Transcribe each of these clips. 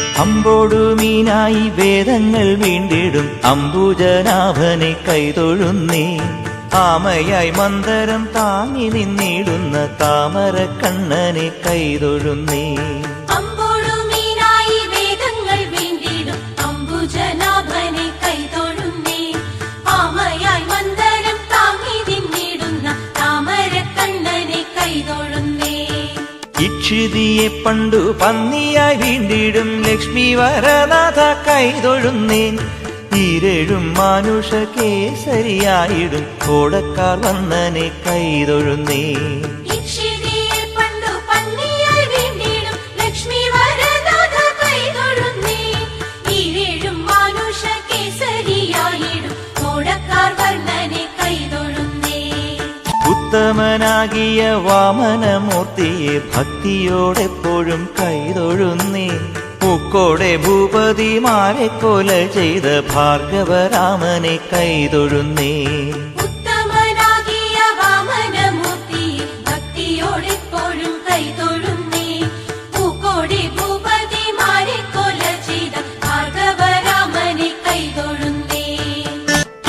അമ്പോടു മീനായി വേദങ്ങൾ വീണ്ടിടും. അംബുജനാഭനെ കൈതൊഴുന്നേ. ആമയായി മന്ദരം താങ്ങി നിന്നിടുന്ന താമര കണ്ണനെ കൈതൊഴുന്നേ. ഇക്ഷിതിയെ പണ്ടു പന്നിയായി വീണ്ടിടും ലക്ഷ്മി വരനാഥ കൈതൊഴുന്നേൻ. ഈരേഴും മാനുഷ കേസരിയായിടും കോടക്കാർ വന്നനെ കൈതൊഴുന്നേ ഉത്തമനാകിയ വാമനമൂർത്തിയെ ഭക്തിയോടെപ്പോഴും കൈതൊഴുന്നേ. പൂക്കോടെ ഭൂപതിമാരെ കൊല ചെയ്ത ഭാർഗവരാമനെ കൈതൊഴുന്നേ.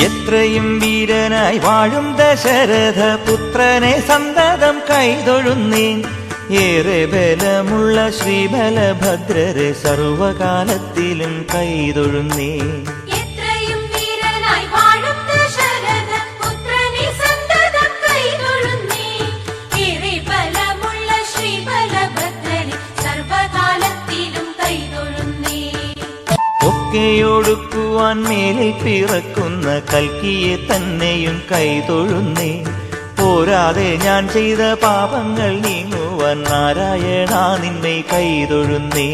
എത്രയും വീരനായി വാഴും ദശരഥ പുത്രനെ സന്തതം കൈതൊഴുന്നേൻ. ഏറെ ബലമുള്ള ശ്രീബലഭദ്രരെ സർവകാലത്തിലും കൈതൊഴുന്നേ ഒക്കെയൊടുക്കുവാൻ മേലിൽ പിറക്കുന്ന കൽക്കിയെ തന്നെയും കൈതൊഴുന്നേ. പോരാതെ ഞാൻ ചെയ്ത പാപങ്ങൾ നീങ്ങുവാൻ നാരായണ നിന്നെ കൈതൊഴുന്നേ.